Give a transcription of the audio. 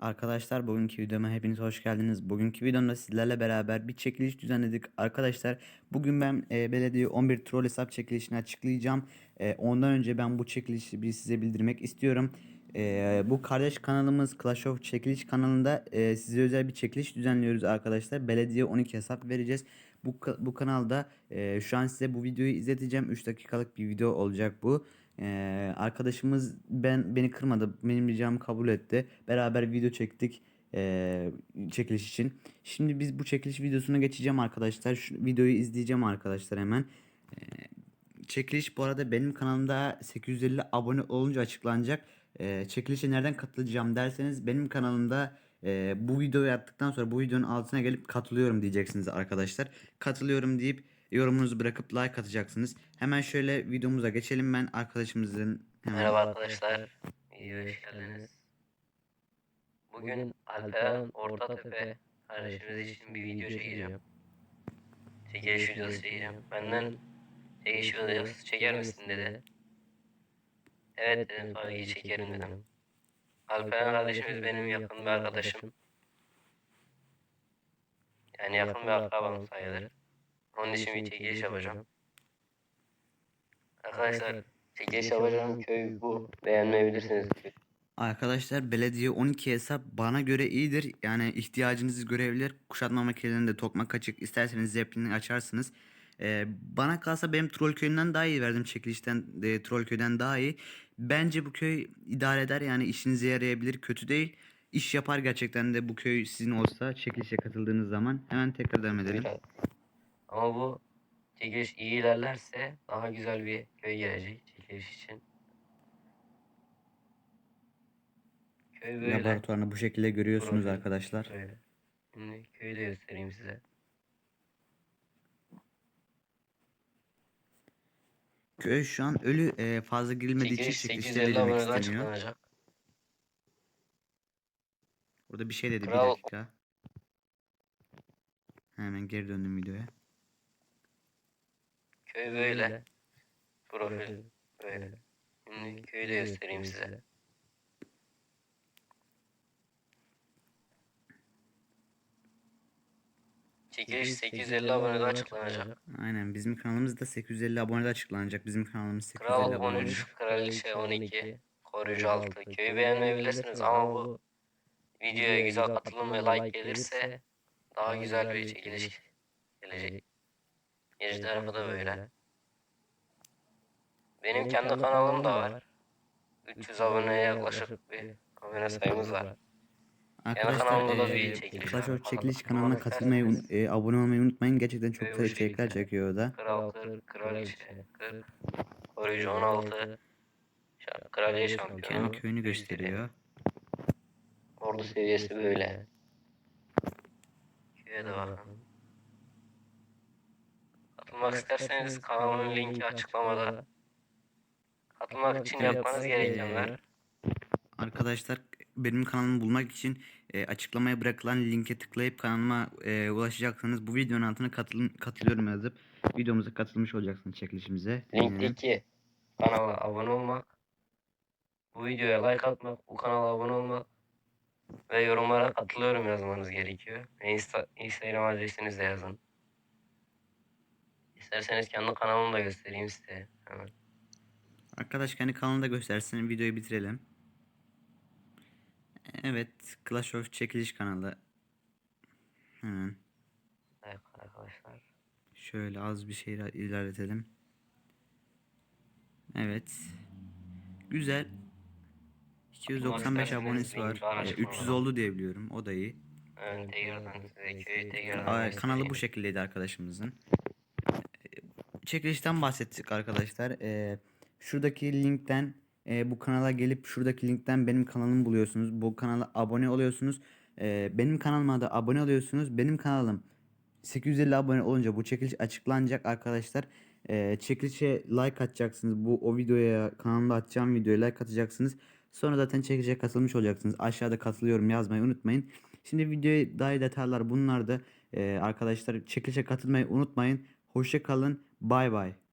Arkadaşlar bugünkü videoma hepiniz hoş geldiniz. Bugünkü videomda sizlerle beraber bir çekiliş düzenledik. Arkadaşlar bugün ben e, belediye 11 troll hesap çekilişini açıklayacağım. E, ondan önce ben bu çekilişi bir size bildirmek istiyorum. E, bu kardeş kanalımız Clash of Çekiliş kanalında e, size özel bir çekiliş düzenliyoruz arkadaşlar. Belediye 12 hesap vereceğiz. Bu, bu kanalda e, şu an size bu videoyu izleteceğim. 3 dakikalık bir video olacak bu. Ee, arkadaşımız ben beni kırmadı. Benim ricamı kabul etti. Beraber video çektik. ee, çekiliş için. Şimdi biz bu çekiliş videosuna geçeceğim arkadaşlar. Şu videoyu izleyeceğim arkadaşlar hemen. Ee, çekiliş bu arada benim kanalımda 850 abone olunca açıklanacak. Ee, çekilişe nereden katılacağım derseniz benim kanalımda e, bu videoyu yaptıktan sonra bu videonun altına gelip katılıyorum diyeceksiniz arkadaşlar. Katılıyorum deyip yorumunuzu bırakıp like atacaksınız. Hemen şöyle videomuza geçelim ben arkadaşımızın hemen Merhaba arkadaşlar, videoya hoş geldiniz. Bugün Alperen Ortatepe kardeşimiz için bir video çekeceğim. Çekiliş videosu çekeceğim. Benden çekiliş videosu çeker misin dedi. Evet dedim tabii çekerim dedim. Alperen kardeşimiz benim yakın bir arkadaşım. Yani yakın bir akrabam sayılır. Onun için bir çekiliş yapacağım. Arkadaşlar çekiliş yapacağım köy bu. Beğenmeyebilirsiniz. Arkadaşlar belediye 12 hesap bana göre iyidir. Yani ihtiyacınızı görebilir. Kuşatma makinelerinde tokmak açık. İsterseniz zeplini açarsınız. Ee, bana kalsa benim troll köyünden daha iyi verdim çekilişten de, troll köyden daha iyi. Bence bu köy idare eder yani işinize yarayabilir kötü değil. İş yapar gerçekten de bu köy sizin olsa çekilişe katıldığınız zaman hemen tekrar devam edelim. Ama bu çekiliş iyi ilerlerse daha güzel bir köy gelecek çekiliş için. Köy böyle. Laboratuvarını bu şekilde görüyorsunuz Profil. arkadaşlar. Böyle. Şimdi köyü de göstereyim size. Köy şu an ölü e, fazla girilmediği için Çekiliş çekilişte 850 verilmek aboneden isteniyor. açıklanacak. Burada bir şey dedi bir Kral- dakika. Hemen geri döndüm videoya. Köy böyle. Profil böyle. Şimdi köyü de göstereyim size. Çekiliş 850 abonede açıklanacak. Aynen bizim kanalımızda 850 abonede açıklanacak. Bizim kanalımız 850 Kral abone. 13, Kraliçe 12, Koruyucu 6. Köyü beğenmeyebilirsiniz ama bu videoya güzel katılım ve like gelirse daha güzel bir çekiliş gelecek. Geri tarafı da böyle. Benim kendi kanalım da var. 300 aboneye yaklaşık bir abone sayımız var. Arkadaşlar kanalımda da e, bir çekiliş Clash of Çekiliş Bakalım. kanalına katılmayı, e, abone olmayı unutmayın. Gerçekten çok Köy bu güzel içerikler şekilde. çekiyor o da. Kral 40, Kraliçe 40, Koruyucu 16, Şa- Kraliçe şampiyonu. Kendi köyünü gösteriyor. Ordu seviyesi böyle. Köye de bakın. Katılmak isterseniz kanalımın linki açıklamada. Katılmak için yapmanız gerekenler Arkadaşlar benim kanalımı bulmak için e, açıklamaya bırakılan linke tıklayıp kanalıma e, ulaşacaksınız. Bu videonun altına katılın, katılıyorum yazıp videomuza katılmış olacaksınız çekilişimize. Linkteki kanala abone olmak, bu videoya like atmak, bu kanala abone olmak ve yorumlara katılıyorum yazmanız gerekiyor. Ve Insta, Instagram adresinizi de yazın. İsterseniz kendi kanalımı da göstereyim size. Hemen. Arkadaş kendi kanalını da göstersin. Videoyu bitirelim. Evet. Clash of Çekiliş kanalı. Hemen. Evet arkadaşlar. Şöyle az bir şey iler- ilerletelim. Evet. Güzel. 295 isterseniz abonesi var. Ee, açıklamada. 300 oldu diye biliyorum. O da iyi. Evet, Aa, kanalı bu şekildeydi arkadaşımızın. Ee, Çekilişten bahsettik arkadaşlar. Ee, şuradaki linkten e, bu kanala gelip şuradaki linkten benim kanalımı buluyorsunuz. Bu kanala abone oluyorsunuz. Ee, benim kanalıma da abone oluyorsunuz. Benim kanalım 850 abone olunca bu çekiliş açıklanacak arkadaşlar. Ee, çekilişe like atacaksınız. Bu o videoya kanalımda atacağım videoya like atacaksınız. Sonra zaten çekilişe katılmış olacaksınız. Aşağıda katılıyorum yazmayı unutmayın. Şimdi videoya dair detaylar bunlar da. Ee, arkadaşlar çekilişe katılmayı unutmayın. Hoşça kalın. Bay bay.